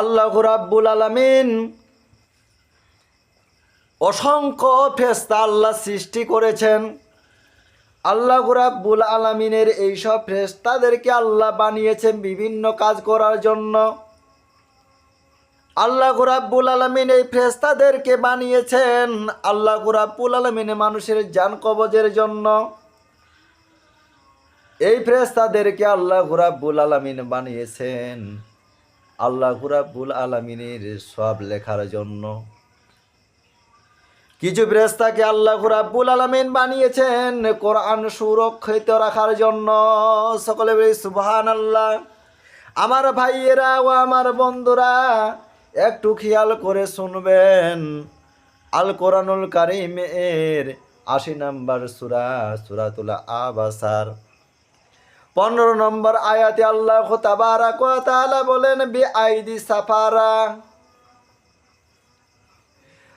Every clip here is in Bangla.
আল্লাহ রাব্বুল আলামিন অসংখ্য ফেস্তা আল্লাহ সৃষ্টি করেছেন। আল্লাহ রাব্বুল আলামিনের এইসব ফেস্তাদেরকে আল্লাহ বানিয়েছেন বিভিন্ন কাজ করার জন্য। আল্লাহ রাব্বুল আলামিন এই ফেরেশতাদেরকে বানিয়েছেন আল্লাহ রাব্বুল আলামিন মানুষের জান কবজের জন্য। এই ফেরেশতাদেরকে আল্লাহ রাব্বুল আলামিন বানিয়েছেন। আল্লাহ রাব্বুল আলামিনের সব লেখার জন্য। কিছু ফেরেশতাকে আল্লাহ রাব্বুল আলামিন বানিয়েছেন কোরআন সুরক্ষিত রাখার জন্য। সকলে বলি, সুবহানাল্লাহ। আমার ভাইয়েরা ও আমার বন্ধুরা, একটু খেয়াল করে শুনবেন। আল কোরআনুল কারিম এর আশি নম্বর সুরা, সুরাতুল আবাসার। পনেরো নম্বর আয়াতে আল্লাহ তাবারাক ওয়া তাআলা বলেন বি আইদি সাফারা।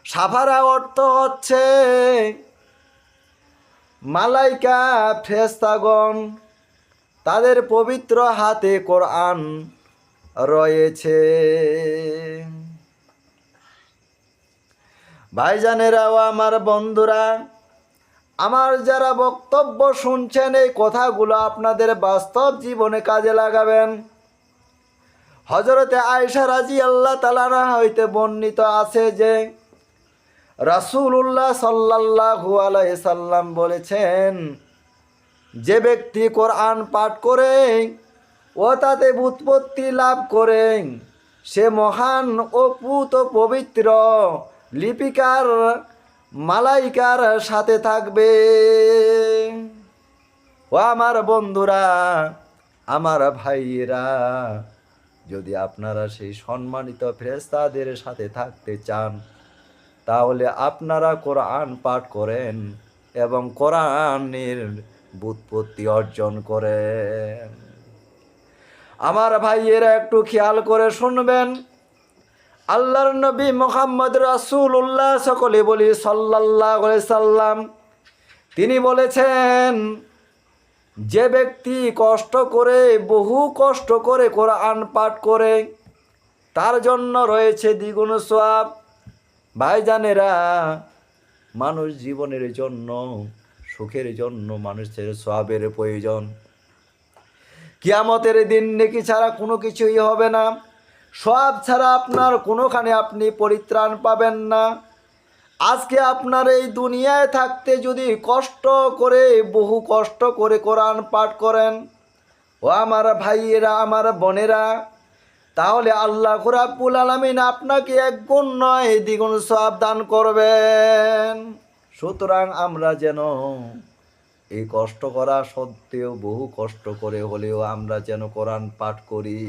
সাফারা অর্থ হচ্ছে মালাইকা ফেস্তাগণ তাদের পবিত্র হাতে কোরআন রয়েছে। ভাইজানেরাও আমার বন্ধুরা আমার যারা বক্তব্য শুনছেন, এই কথাগুলো আপনাদের বাস্তব জীবনে কাজে লাগাবেন। হজরতে আয়সা রাজি আল্লাহ তালানা হইতে বর্ণিত আছে যে রাসুল্লাহ সাল্লাহু আলাই সাল্লাম বলেছেন, যে ব্যক্তি কোরআন পাঠ করে ও তাতে বুৎপত্তি লাভ করে, সে মহান ও পুত পবিত্র লিপিকার মালাইকার সাথে থাকবে। ও আমার বন্ধুরা, আমার ভাইয়েরা, যদি আপনারা সেই সম্মানিত ফেরেস্তাদের সাথে থাকতে চান, তাহলে আপনারা কোরআন পাঠ করেন এবং কোরআনের বুৎপত্তি অর্জন করেন। আমার ভাইয়েরা একটু খেয়াল করে শুনবেন। আল্লাহর নবী মোহাম্মদ রাসূলুল্লাহ সকলে বলি আলাইহি সাল্লাম। তিনি বলেছেন, যে ব্যক্তি কষ্ট করে, বহু কষ্ট করে কোরআন পাঠ করে, তার জন্য রয়েছে দ্বিগুণ সোয়াব ভাইজানেরা, মানুষ জীবনের জন্য, সুখের জন্য মানুষের সোয়াবের প্রয়োজন। কিয়ামতের দিন নেকি ছাড়া কোনো কিছুই হবে না। সব ছাড়া আপনার কোনোখানে আপনি পরিত্রাণ পাবেন না। আজকে আপনার এই দুনিয়ায় থাকতে যদি কষ্ট করে, বহু কষ্ট করে কোরআন পাঠ করেন, ও আমার ভাইয়েরা, আমার বোনেরা, তাহলে আল্লাহ রাব্বুল আলামিন আপনাকে এক গুণ নয়, দ্বিগুণ সব দান করবেন। সুতরাং আমরা যেন এই কষ্ট করা সত্ত্বেও, বহু কষ্ট করে হলেও আমরা যেন কোরআন পাঠ করি।